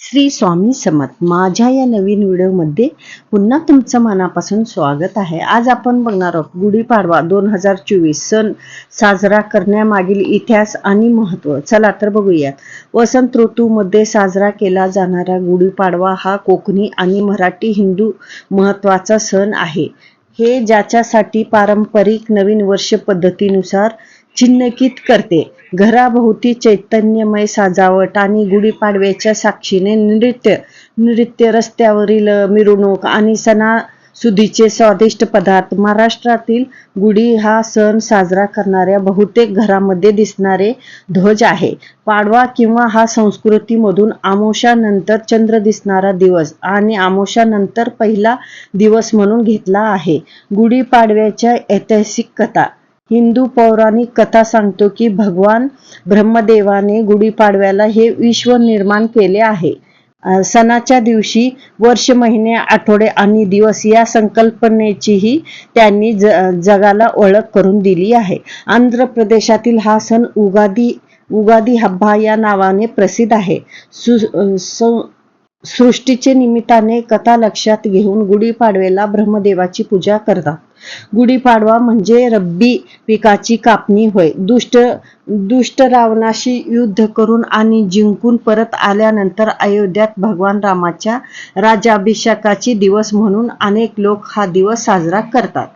श्री स्वामी समत माझ्या या नवीन व्हिडिओमध्ये पुन्हा तुमचं मनापासून स्वागत आहे. आज आपण बघणार आहोत गुढीपाडवा दोन हजार चोवीस सण साजरा करण्यामागील इतिहास आणि महत्त्व. चला तर बघूयात. वसंत ऋतूमध्ये साजरा केला जाणारा गुढीपाडवा हा कोकणी आणि मराठी हिंदू महत्त्वाचा सण आहे. हे ज्याच्यासाठी पारंपरिक नवीन वर्ष पद्धतीनुसार चिन्हकित करते. घराभोवती चैतन्यमय सजावट आणि गुढीपाडव्याच्या साक्षीने नृत्य नृत्य रस्त्यावरील मिरवणूक आणि सणासुदीचे स्वादिष्ट पदार्थ. महाराष्ट्रातील गुढी हा सण साजरा करणाऱ्या बहुतेक घरामध्ये दिसणारे ध्वज आहे. पाडवा किंवा हा संस्कृतीमधून आमोशानंतर चंद्र दिसणारा दिवस आणि आमोशानंतर पहिला दिवस म्हणून घेतला आहे. गुढीपाडव्याच्या ऐतिहासिक कथा. हिंदू पौराणिक कथा सांगतो की भगवान ब्रह्मदेवाने गुढीपाडव्याला हे विश्व निर्माण केले आहे. सणाच्या दिवशी वर्ष महिने आठवडे आणि दिवस या संकल्पनेचीही त्यांनी ज जगाला ओळख करून दिली आहे. आंध्र प्रदेशातील हा सण उगादी उगादी हब्बा या नावाने प्रसिद्ध आहे. सु सं- सृष्टीचे निमित्ताने कथा लक्षात घेऊन गुढीपाडव्याला ब्रह्मदेवाची पूजा करतात. गुढीपाडवा म्हणजे रब्बी पिकाची कापणी होय. दुष्ट दुष्ट रावणाशी युद्ध करून आणि जिंकून परत आल्यानंतर अयोध्यात भगवान रामाच्या राज्याभिषेकाची दिवस म्हणून अनेक लोक हा दिवस साजरा करतात.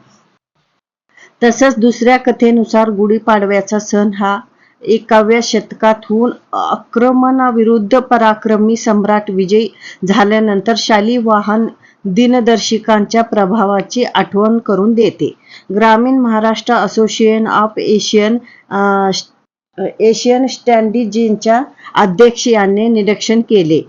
तसंच दुसऱ्या कथेनुसार गुढीपाडव्याचा सण हा एकाव्या शतकात होऊन आक्रमणाविरुद्ध पराक्रमी सम्राट विजयी झाल्यानंतर शालिवाहन दिनदर्शिकांच्या प्रभावाची आठवण करून देते. ग्रामीण Maharashtra association of Asian um, Asian स्टँडिजींच्या अध्यक्ष यांनी निरीक्षण केले.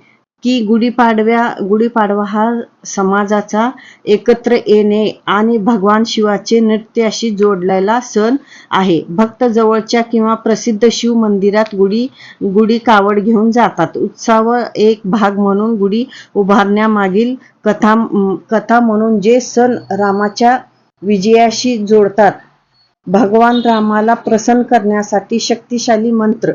की गुढीपाडव्या गुढीपाडवा हा समाजाचा एकत्र येणे आणि भगवान शिवाचे नृत्याशी जोडलेला सण आहे. भक्त जवळच्या किंवा प्रसिद्ध शिव मंदिरात गुढी गुढी कावड घेऊन जातात. उत्साव एक भाग म्हणून गुढी उभारण्यामागील कथा कथा म्हणून जे सण रामाच्या विजयाशी जोडतात. भगवान रामाला प्रसन्न करण्यासाठी शक्तिशाली मंत्र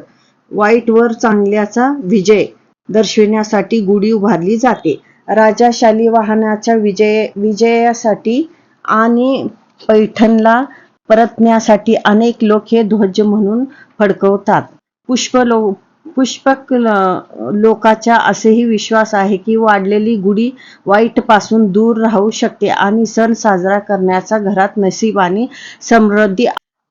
वाईटवर चांगल्याचा विजय दर्शविण्यासाठी गुढी उभारली जाते. राजा शालिवाहनाच्या विजय विजयासाठी आणि पैठणला परतण्यासाठी अनेक लोक हे ध्वज म्हणून फडकवतात. पुष्प लो पुष्पक लोकाचा असेही विश्वास आहे की वाढलेली गुढी वाईटपासून दूर राहू शकते आणि सण साजरा करण्याचा घरात नशीब आणि समृद्धी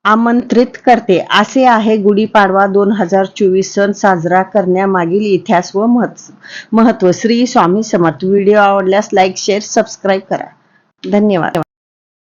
आमंत्रित करते. असे आहे गुढीपाडवा दोन हजार चोवीस सण साजरा करण्यामागील इतिहास व महत्त्व श्री स्वामी समर्थ. व्हिडिओ आवडल्यास लाईक शेअर सबस्क्राईब करा. धन्यवाद.